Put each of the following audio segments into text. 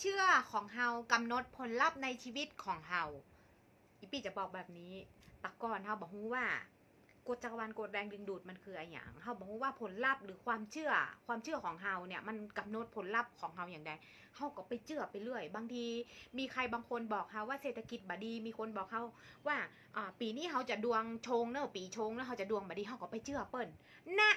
เชื่อของเฮากำหนดผลลัพธ์ในชีวิตของเฮาอีปีจะบอกแบบนี้แตะก่อนเฮาบอกฮู้ว่ากฎจักรวาลกฎแรงดึงดูดมันคืออะไรอย่างเฮาบอกฮู้ว่าผลลัพธ์หรือความเชื่อ ความเชื่อของเฮาเนี่ยมันกำหนดผลลัพธ์ของเฮาอย่างใดเฮาก็ไปเชื่อไปเรื่อย บางทีมีใครบางคนบอกเฮาว่าเศรษฐกิจบดี มีคนบอกเฮาว่าปีนี้เฮาจะดวงชงเนอะปีชงแล้วเฮาจะดวงบดีเฮาก็ไปเชื่อเปิ้นนะ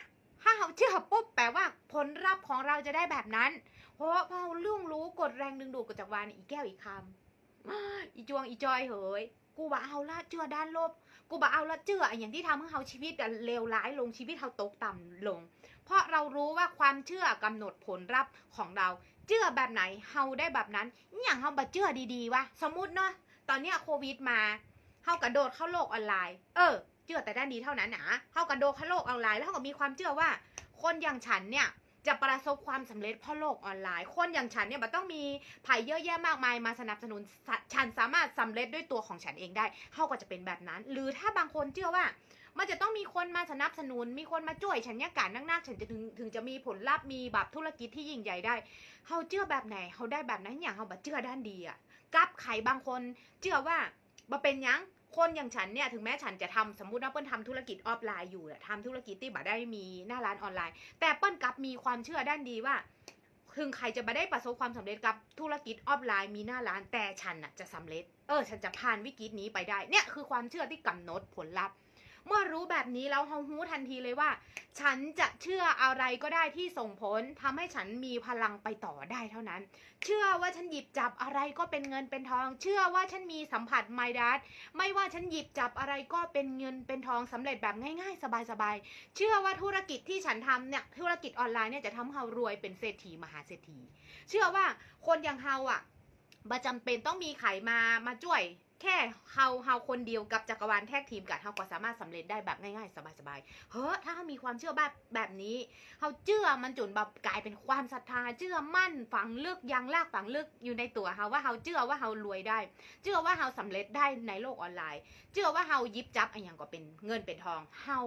เชื่อปุ๊บแปลว่าผลลัพธ์ของเราจะได้แบบนั้น เพราะว่าพอเรื่องรู้กฎแรงดึงดูดกฎจักรวาลอีแก้วอีกคำอีจวงอีจอยเฮ้ยกูบ่เอาละเชื่อด้านลบ กูบ่เอาละเชื่ออย่างที่ทำให้เฮาชีวิตเลวร้ายลงชีวิตเฮาตกต่ำลง เพราะเรารู้ว่าความเชื่อกำหนดผลลัพธ์ของเราเชื่อแบบไหนเฮาได้แบบนั้นอย่างเฮาบ่เชื่อดีๆวะสมมุติเนาะตอนเนี้ยโควิดมาเฮากระโดดเข้าโลกออนไลน์ เออเชื่อแต่ด้านดีเท่านั้นนะเฮากระโดดเข้าโลกออนไลน์แล้วเฮาก็มีความเชื่อว่า คนอย่างฉันเนี่ยจะประสบความสำเร็จเพราะโลกออนไลน์ คนอย่างฉันเนี่ยมันต้องมีไผ่เยอะแยะมากมายมาสนับสนุน ฉันสามารถสำเร็จด้วยตัวของฉันเองได้เขาก็จะเป็นแบบนั้น หรือถ้าบางคนเชื่อว่า มันจะต้องมีคนมาสนับสนุน มีคนมาช่วยฉันเนี่ยการนักๆฉันจะถึงถึงจะมีผลลัพธ์มีแบบธุรกิจที่ยิ่งใหญ่ได้เขาเชื่อแบบไหนเขาได้แบบนั้นอย่างเขาบัเชื่อด้านดีอะกับใครบางคนเชื่อว่าบ่เป็นยัง คนอย่างฉันเนี่ยถึงแม้ฉันจะทำสมมุติว่าเปิ้ลทำธุรกิจออฟไลน์อยู่อะทำธุรกิจที่บ่ได้มีหน้าร้านออนไลน์ แต่เปิ้ลกลับมีความเชื่อด้านดีว่าถึงใครจะมาได้ประสบความสำเร็จกับธุรกิจออฟไลน์มีหน้าร้านแต่ฉันน่ะจะสำเร็จ เออ ฉันจะผ่านวิกฤตนี้ไปได้ เนี่ยคือความเชื่อที่กำหนดผลลัพธ์ เมื่อรู้แบบนี้แล้วเฮาฮู้ทันทีเลยว่า ฉันจะเชื่ออะไรก็ได้ที่ส่งผลทำให้ฉันมีพลังไปต่อได้เท่านั้น เชื่อว่าฉันหยิบจับอะไรก็เป็นเงินเป็นทอง เชื่อว่าฉันมีสัมผัสไมดัสไม่ว่าฉันหยิบจับอะไรก็เป็นเงินเป็นทองสำเร็จแบบง่ายๆ สบายๆ เชื่อว่าธุรกิจที่ฉันทำเนี่ยธุรกิจออนไลน์เนี่ยจะทำให้เรารวยเป็นเศรษฐีมหาเศรษฐี เชื่อว่าคนอย่างเฮาอะบ่จำเป็นต้องมีใครมามาช่วย แค่เฮาเฮาคนเดียวกับจักรวาลแท็กทีมกันเฮาก็สามารถสำเร็จได้แบบง่ายๆ สบายๆเฮ้อถ้าเฮามีความเชื่อแบบแบบนี้เฮาเชื่อมันจนแบบกลายเป็นความศรัทธาเชื่อมั่นฝังลึกยังลากฝังลึกอยู่ในตัวเฮาว่าเฮาเชื่อว่าเฮารวยได้ เชื่อว่าเฮาสำเร็จได้ในโลกออนไลน์ เชื่อว่าเฮายิบจับอะไรอย่างก็เป็นเงินเป็นทองเฮา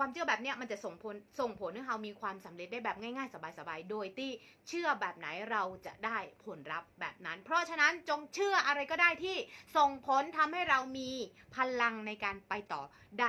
ความเชื่อแบบเนี้ยมันจะส่งผลส่งผลให้เรามีความสำเร็จได้แบบง่ายๆ สบายๆ โดยที่เชื่อแบบไหนเราจะได้ผลลัพธ์แบบนั้น เพราะฉะนั้นจงเชื่ออะไรก็ได้ที่ส่งผลทำให้เรามีพลังในการไปต่อได้